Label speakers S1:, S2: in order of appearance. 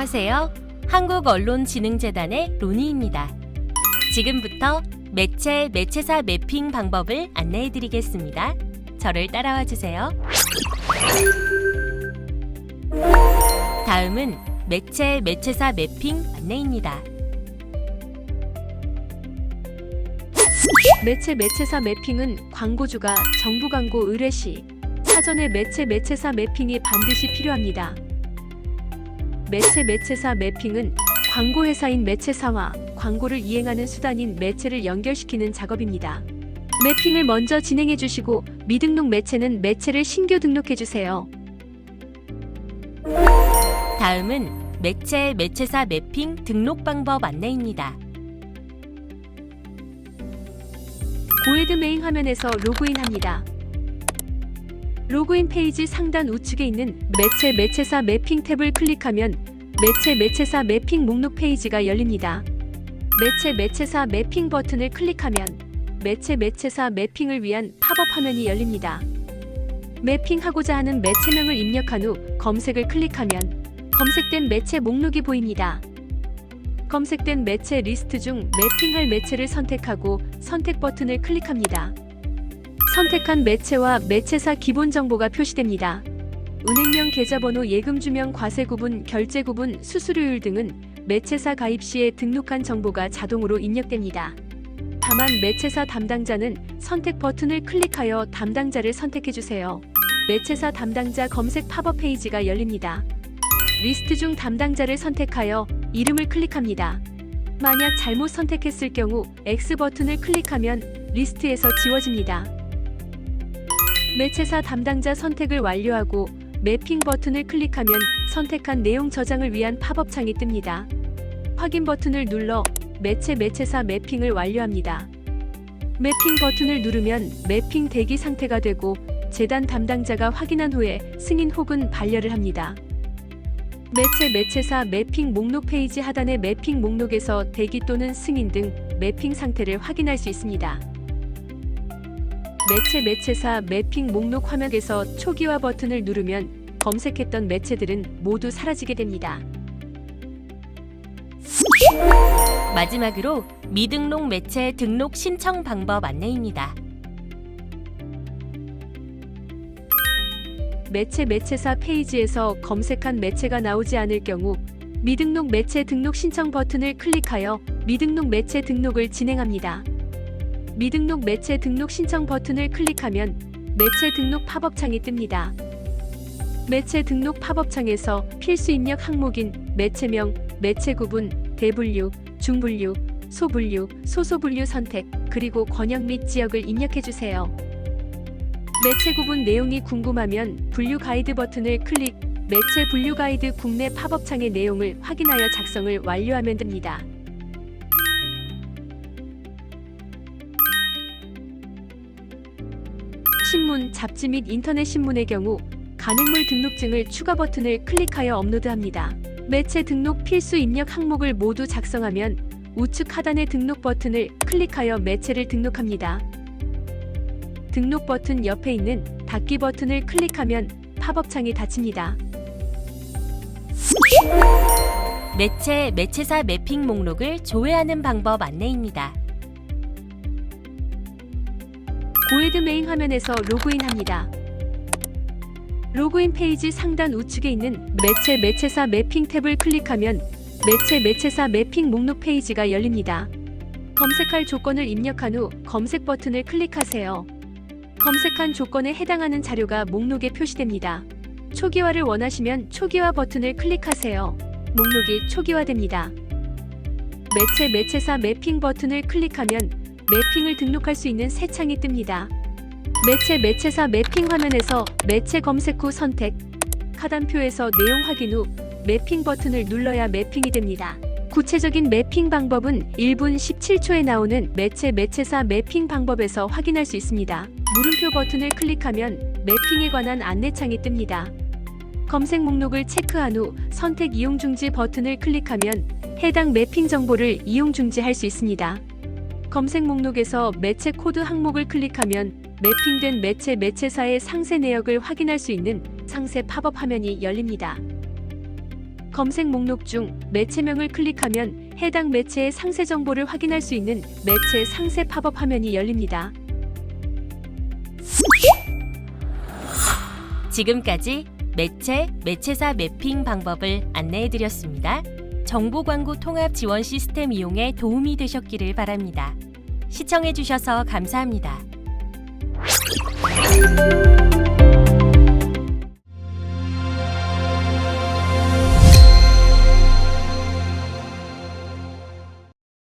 S1: 안녕하세요. 한국언론진흥재단의 로니입니다. 지금부터 매체, 매체사 매핑 방법을 안내해 드리겠습니다. 저를 따라와 주세요. 다음은 매체, 매체사 매핑 안내입니다.
S2: 매체 매체사 매핑은 광고주가 정부 광고 의뢰 시 사전에 매체 매체사 매핑이 반드시 필요합니다. 매체 매체사 매핑은 광고 회사인 매체사와 광고를 이행하는 수단인 매체를 연결시키는 작업입니다. 매핑을 먼저 진행해 주시고 미등록 매체는 매체를 신규 등록해 주세요.
S1: 다음은 매체, 매체사 매핑 등록 방법 안내입니다.
S2: 고에드 메인 화면에서 로그인합니다. 로그인 페이지 상단 우측에 있는 매체 매체사 매핑 탭을 클릭하면 매체 매체사 매핑 목록 페이지가 열립니다. 매체 매체사 매핑 버튼을 클릭하면 매체 매체사 매핑을 위한 팝업 화면이 열립니다. 매핑하고자 하는 매체명을 입력한 후 검색을 클릭하면 검색된 매체 목록이 보입니다. 검색된 매체 리스트 중 매핑할 매체를 선택하고 선택 버튼을 클릭합니다. 선택한 매체와 매체사 기본 정보가 표시됩니다. 은행명, 계좌번호, 예금주명, 과세 구분, 결제 구분, 수수료율 등은 매체사 가입 시에 등록한 정보가 자동으로 입력됩니다. 다만 매체사 담당자는 선택 버튼을 클릭하여 담당자를 선택해 주세요. 매체사 담당자 검색 팝업 페이지가 열립니다. 리스트 중 담당자를 선택하여 이름을 클릭합니다. 만약 잘못 선택했을 경우 X 버튼을 클릭하면 리스트에서 지워집니다. 매체사 담당자 선택을 완료하고 매핑 버튼을 클릭하면 선택한 내용 저장을 위한 팝업 창이 뜹니다. 확인 버튼을 눌러 매체 매체사 매핑을 완료합니다. 매핑 버튼을 누르면 매핑 대기 상태가 되고 재단 담당자가 확인한 후에 승인 혹은 반려를 합니다. 매체 매체사 매핑 목록 페이지 하단의 매핑 목록에서 대기 또는 승인 등 매핑 상태를 확인할 수 있습니다. 매체 매체사 매핑 목록 화면에서 초기화 버튼을 누르면 검색했던 매체들은 모두 사라지게 됩니다.
S1: 마지막으로 미등록 매체 등록 신청 방법 안내입니다.
S2: 매체 매체사 페이지에서 검색한 매체가 나오지 않을 경우 미등록 매체 등록 신청 버튼을 클릭하여 미등록 매체 등록을 진행합니다. 미등록 매체 등록 신청 버튼을 클릭하면 매체 등록 팝업 창이 뜹니다. 매체 등록 팝업 창에서 필수 입력 항목인 매체명, 매체 구분, 대분류, 중분류, 소분류, 소소분류 선택, 그리고 권역 및 지역을 입력해 주세요. 매체 구분 내용이 궁금하면 분류 가이드 버튼을 클릭, 매체 분류 가이드 국내 팝업 창의 내용을 확인하여 작성을 완료하면 됩니다. 신문, 잡지 및 인터넷 신문의 경우 간행물 등록증을 추가 버튼을 클릭하여 업로드합니다. 매체 등록 필수 입력 항목을 모두 작성하면 우측 하단의 등록 버튼을 클릭하여 매체를 등록합니다. 등록 버튼 옆에 있는 닫기 버튼을 클릭하면 팝업 창이 닫힙니다.
S1: 매체, 매체사 매핑 목록을 조회하는 방법 안내입니다.
S2: 고에드 메인 화면에서 로그인합니다. 로그인 페이지 상단 우측에 있는 매체 매체사 매핑 탭을 클릭하면 매체 매체사 매핑 목록 페이지가 열립니다. 검색할 조건을 입력한 후 검색 버튼을 클릭하세요. 검색한 조건에 해당하는 자료가 목록에 표시됩니다. 초기화를 원하시면 초기화 버튼을 클릭하세요. 목록이 초기화됩니다. 매체 매체사 매핑 버튼을 클릭하면 매핑을 등록할 수 있는 새 창이 뜹니다. 매체 매체사 매핑 화면에서 매체 검색 후 선택, 하단표에서 내용 확인 후 매핑 버튼을 눌러야 매핑이 됩니다. 구체적인 매핑 방법은 1분 17초에 나오는 매체 매체사 매핑 방법에서 확인할 수 있습니다. 물음표 버튼을 클릭하면 매핑에 관한 안내창이 뜹니다. 검색 목록을 체크한 후 선택 이용 중지 버튼을 클릭하면 해당 매핑 정보를 이용 중지할 수 있습니다. 검색 목록에서 매체 코드 항목을 클릭하면 매핑된 매체 매체사의 상세 내역을 확인할 수 있는 상세 팝업 화면이 열립니다. 검색 목록 중 매체명을 클릭하면 해당 매체의 상세 정보를 확인할 수 있는 매체 상세 팝업 화면이 열립니다.
S1: 지금까지 매체, 매체사 매핑 방법을 안내해드렸습니다. 정보 광고 통합 지원 시스템 이용에 도움이 되셨기를 바랍니다. 시청해주셔서 감사합니다.